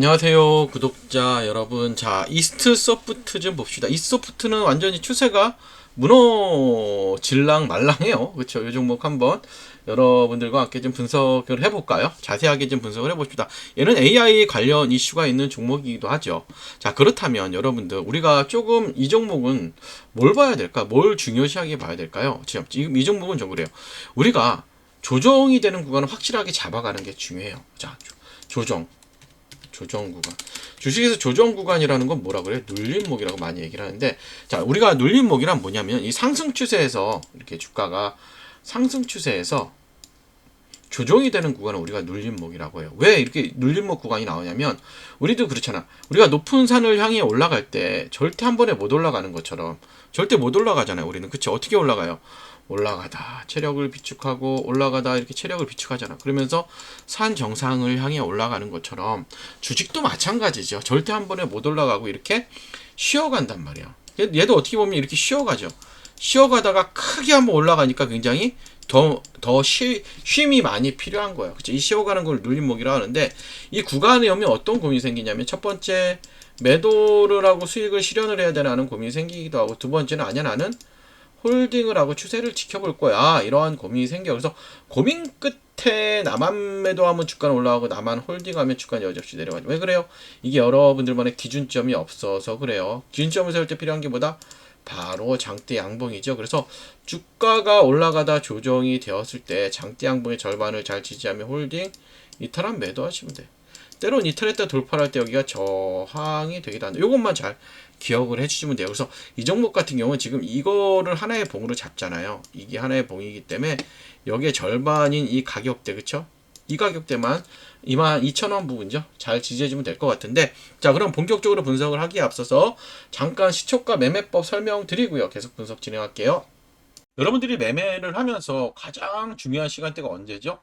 안녕하세요 구독자 여러분. 자 이스트 소프트 좀 봅시다. 이스트 소프트는 완전히 추세가 무너질랑 말랑해요. 그렇죠 이 종목 한번 여러분들과 함께 좀 분석을 해볼까요? 자세하게 좀 분석을 해봅시다. 얘는 AI 관련 이슈가 있는 종목이기도 하죠. 자 그렇다면 여러분들 우리가 조금 이 종목은 뭘 봐야 될까? 뭘 중요시하게 봐야 될까요? 지금 이 종목은 좀 그래요. 우리가 조정이 되는 구간을 확실하게 잡아가는 게 중요해요. 자 조- 조정 조정 구간. 주식에서 조정 구간이라는 건 뭐라 그래요? 눌림목이라고 많이 얘기를 하는데, 자, 우리가 눌림목이란 뭐냐면, 이 상승 추세에서, 이렇게 주가가 상승 추세에서 조정이 되는 구간을 우리가 눌림목이라고 해요. 왜 이렇게 눌림목 구간이 나오냐면, 우리도 그렇잖아. 우리가 높은 산을 향해 올라갈 때 절대 한 번에 못 올라가는 것처럼, 절대 못 올라가잖아요. 우리는. 그치? 어떻게 올라가요? 올라가다 체력을 비축하고 올라가다 이렇게 체력을 비축하잖아. 그러면서 산 정상을 향해 올라가는 것처럼 주식도 마찬가지죠. 절대 한 번에 못 올라가고 이렇게 쉬어간단 말이야. 얘- 얘도 어떻게 보면 이렇게 쉬어가죠. 쉬어가다가 크게 한번 올라가니까 굉장히 더, 더 쉬, 쉼이 많이 필요한 거예요. 그쵸? 이 쉬어가는 걸 눌림목이라 하는데 이 구간에 오면 어떤 고민이 생기냐면 첫 번째 매도를 하고 수익을 실현을 해야 되나는 고민이 생기기도 하고 두 번째는 아니야 나는 홀딩을 하고 추세를 지켜볼 거야. 이러한 고민이 생겨. 그래서 고민 끝에 나만 매도하면 주가는 올라가고 나만 홀딩하면 주가는 여지없이 내려가죠. 왜 그래요? 이게 여러분들만의 기준점이 없어서 그래요. 기준점을 세울 때 필요한 게 뭐다? 바로 장대 양봉이죠. 그래서 주가가 올라가다 조정이 되었을 때 장대 양봉의 절반을 잘 지지하면 홀딩, 이탈한 매도하시면 돼. 때론 이탈했다 돌파를 할때 여기가 저항이 되기도 한다. 이것만 잘 기억을 해주시면 돼요. 그래서 이 종목 같은 경우는 지금 이거를 하나의 봉으로 잡잖아요. 이게 하나의 봉이기 때문에 여기에 절반인 이 가격대 그쵸? 이 가격대만 22,000원 부분죠. 잘 지지해주면 될 것 같은데 자 그럼 본격적으로 분석을 하기에 앞서서 잠깐 시초가 매매법 설명드리고요. 계속 분석 진행할게요. 여러분들이 매매를 하면서 가장 중요한 시간대가 언제죠?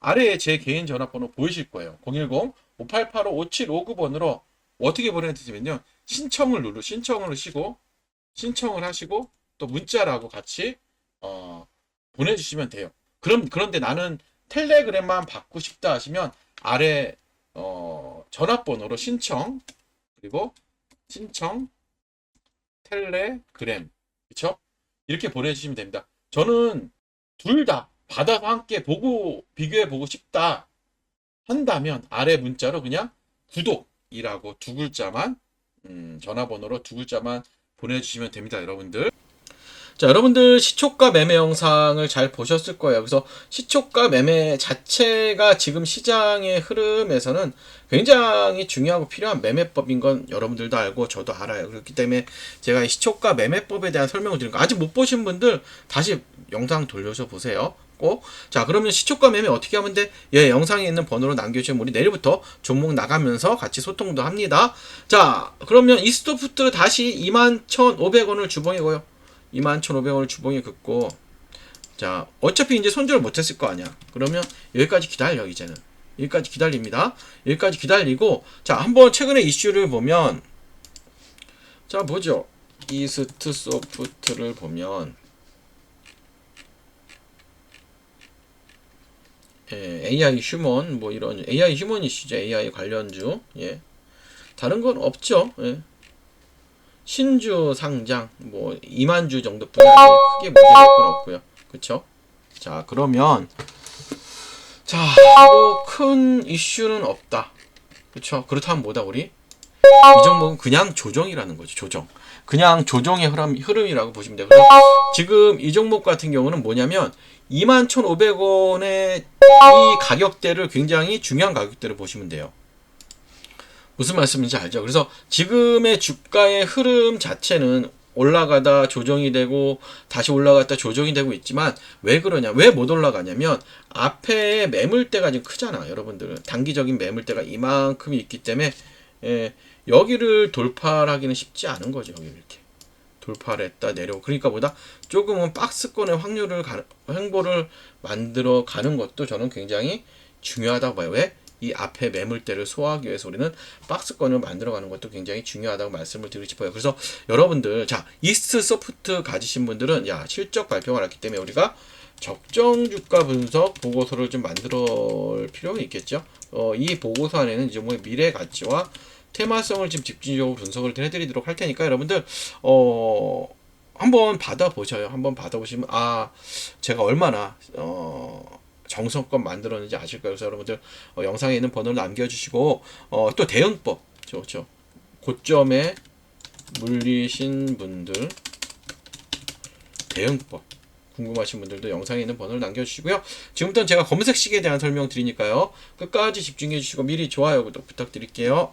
아래에 제 개인 전화번호 보이실 거예요. 010-5885-5759번으로 어떻게 보내드리면요. 신청을 누르, 신청을 하시고, 신청을 하시고, 또 문자라고 같이, 어, 보내주시면 돼요. 그럼, 그런데 나는 텔레그램만 받고 싶다 하시면 아래, 어, 전화번호로 신청, 그리고 신청, 텔레그램. 그쵸? 이렇게 보내주시면 됩니다. 저는 둘 다 받아서 함께 보고, 비교해 보고 싶다 한다면 아래 문자로 그냥 구독이라고 두 글자만, 음, 전화번호로 두 글자만 보내주시면 됩니다, 여러분들. 자, 여러분들 시초가 매매 영상을 잘 보셨을 거예요. 그래서 시초가 매매 자체가 지금 시장의 흐름에서는 굉장히 중요하고 필요한 매매법인 건 여러분들도 알고 저도 알아요. 그렇기 때문에 제가 이 시초가 매매법에 대한 설명을 드린 거 아직 못 보신 분들 다시 영상 돌려서 보세요. 꼭. 자, 그러면 시초가 매매 어떻게 하면 돼? 예, 영상에 있는 번호로 남겨주시면 우리 내일부터 종목 나가면서 같이 소통도 합니다. 자, 그러면 이스토프트 다시 21,500원을 주봉이고요. 21,500원을 주봉에 긋고 자 어차피 이제 손절을 못했을 거 아니야 그러면 여기까지 기다려 이제는 여기까지 기다립니다 여기까지 기다리고 자 한번 최근에 이슈를 보면 자 보죠 이스트 소프트를 보면 예, AI 휴먼 뭐 이런 AI 휴먼 이슈죠 AI 관련주 예 다른 건 없죠 예. 신주 상장 뭐 2만 주 정도뿐이 아니고 크게 문제될 건 없고요. 그렇죠? 자, 그러면 자, 뭐 큰 이슈는 없다. 그렇죠? 그렇다면 뭐다 우리? 이 종목은 그냥 조정이라는 거죠. 조정. 그냥 조정의 흐름, 흐름이라고 보시면 돼요. 지금 이 종목 같은 경우는 뭐냐면 21,500원의 이 가격대를 굉장히 중요한 가격대를 보시면 돼요. 무슨 말씀인지 알죠? 그래서 지금의 주가의 흐름 자체는 올라가다 조정이 되고 다시 올라갔다 조정이 되고 있지만 왜 그러냐? 왜 못 올라가냐면 앞에 매물대가 지금 크잖아, 여러분들. 단기적인 매물대가 이만큼이 있기 때문에 예, 여기를 돌파하기는 쉽지 않은 거죠, 여기 이렇게. 돌파를 했다 내려오고 그러니까 보다 조금은 박스권의 확률을 가, 행보를 만들어 가는 것도 저는 굉장히 중요하다고 봐요. 왜? 이 앞에 매물대를 소화하기 위해서 우리는 박스권을 만들어가는 것도 굉장히 중요하다고 말씀을 드리고 싶어요. 그래서 여러분들 자 이스트 소프트 가지신 분들은 야 실적 발표가 났기 때문에 우리가 적정 주가 분석 보고서를 좀 만들어 올 필요가 있겠죠. 어, 이 보고서 안에는 이제 뭐 미래 가치와 테마성을 지금 집중적으로 분석을 해드리도록 할 테니까 여러분들 어 한번 받아보셔요. 한번 받아보시면 아 제가 얼마나 어 정성껏 만들었는지 아실 거예요. 그래서 여러분들 어, 영상에 있는 번호를 남겨주시고 어, 또 대응법 그렇죠. 고점에 물리신 분들 대응법 궁금하신 분들도 영상에 있는 번호를 남겨주시고요. 지금부터는 제가 검색식에 대한 설명 드리니까요. 끝까지 집중해 주시고 미리 좋아요 구독 부탁드릴게요.